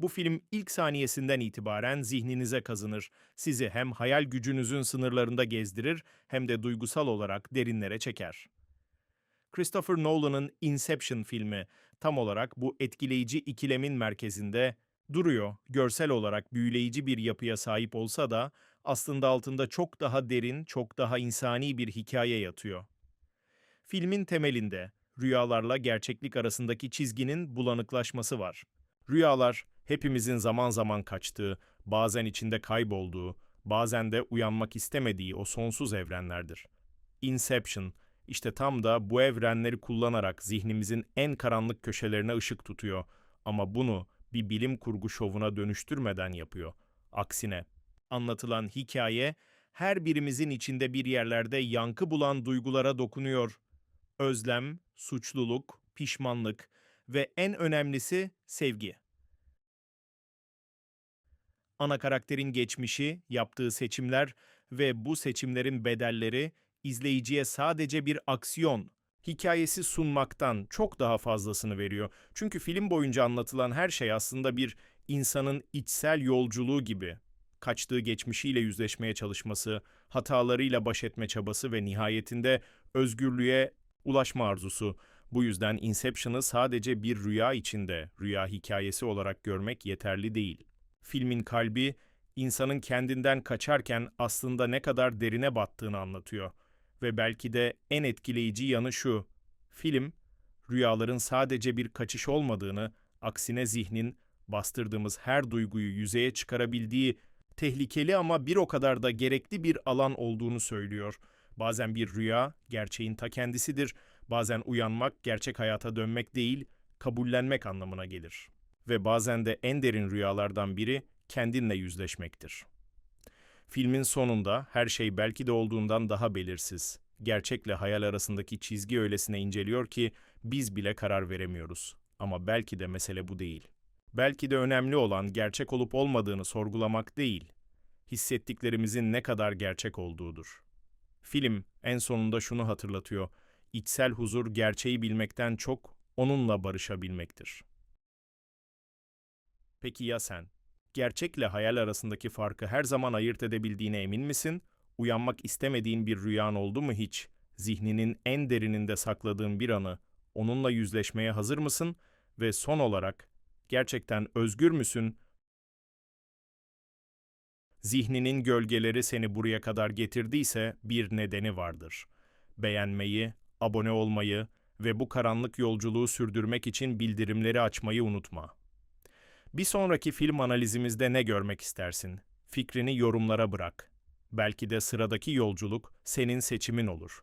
Bu film ilk saniyesinden itibaren zihninize kazınır. Sizi hem hayal gücünüzün sınırlarında gezdirir hem de duygusal olarak derinlere çeker. Christopher Nolan'ın Inception filmi tam olarak bu etkileyici ikilemin merkezinde duruyor. Görsel olarak büyüleyici bir yapıya sahip olsa da aslında altında çok daha derin, çok daha insani bir hikaye yatıyor. Filmin temelinde rüyalarla gerçeklik arasındaki çizginin bulanıklaşması var. Rüyalar hepimizin zaman zaman kaçtığı, bazen içinde kaybolduğu, bazen de uyanmak istemediği o sonsuz evrenlerdir. Inception işte tam da bu evrenleri kullanarak zihnimizin en karanlık köşelerine ışık tutuyor ama bunu bir bilim kurgu şovuna dönüştürmeden yapıyor. Aksine anlatılan hikaye her birimizin içinde bir yerlerde yankı bulan duygulara dokunuyor. Özlem, suçluluk, pişmanlık ve en önemlisi sevgi. Ana karakterin geçmişi, yaptığı seçimler ve bu seçimlerin bedelleri izleyiciye sadece bir aksiyon hikayesi sunmaktan çok daha fazlasını veriyor. Çünkü film boyunca anlatılan her şey aslında bir insanın içsel yolculuğu gibi. Kaçtığı geçmişiyle yüzleşmeye çalışması, hatalarıyla baş etme çabası ve nihayetinde özgürlüğe ulaşma arzusu. Bu yüzden Inception'ı sadece bir rüya içinde, rüya hikayesi olarak görmek yeterli değil. Filmin kalbi, insanın kendinden kaçarken aslında ne kadar derine battığını anlatıyor. Ve belki de en etkileyici yanı şu, film, rüyaların sadece bir kaçış olmadığını, aksine zihnin bastırdığımız her duyguyu yüzeye çıkarabildiği tehlikeli ama bir o kadar da gerekli bir alan olduğunu söylüyor. Bazen bir rüya, gerçeğin ta kendisidir. Bazen uyanmak, gerçek hayata dönmek değil, kabullenmek anlamına gelir. Ve bazen de en derin rüyalardan biri kendinle yüzleşmektir. Filmin sonunda her şey belki de olduğundan daha belirsiz. Gerçekle hayal arasındaki çizgi öylesine inceliyor ki biz bile karar veremiyoruz. Ama belki de mesele bu değil. Belki de önemli olan gerçek olup olmadığını sorgulamak değil, hissettiklerimizin ne kadar gerçek olduğudur. Film en sonunda şunu hatırlatıyor. İçsel huzur gerçeği bilmekten çok onunla barışabilmektir. Peki ya sen? Gerçekle hayal arasındaki farkı her zaman ayırt edebildiğine emin misin? Uyanmak istemediğin bir rüyan oldu mu hiç? Zihninin en derininde sakladığın bir anı, onunla yüzleşmeye hazır mısın? Ve son olarak, gerçekten özgür müsün? Zihninin gölgeleri seni buraya kadar getirdiyse bir nedeni vardır. Beğenmeyi, abone olmayı ve bu karanlık yolculuğu sürdürmek için bildirimleri açmayı unutma. Bir sonraki film analizimizde ne görmek istersin? Fikrini yorumlara bırak. Belki de sıradaki yolculuk senin seçimin olur.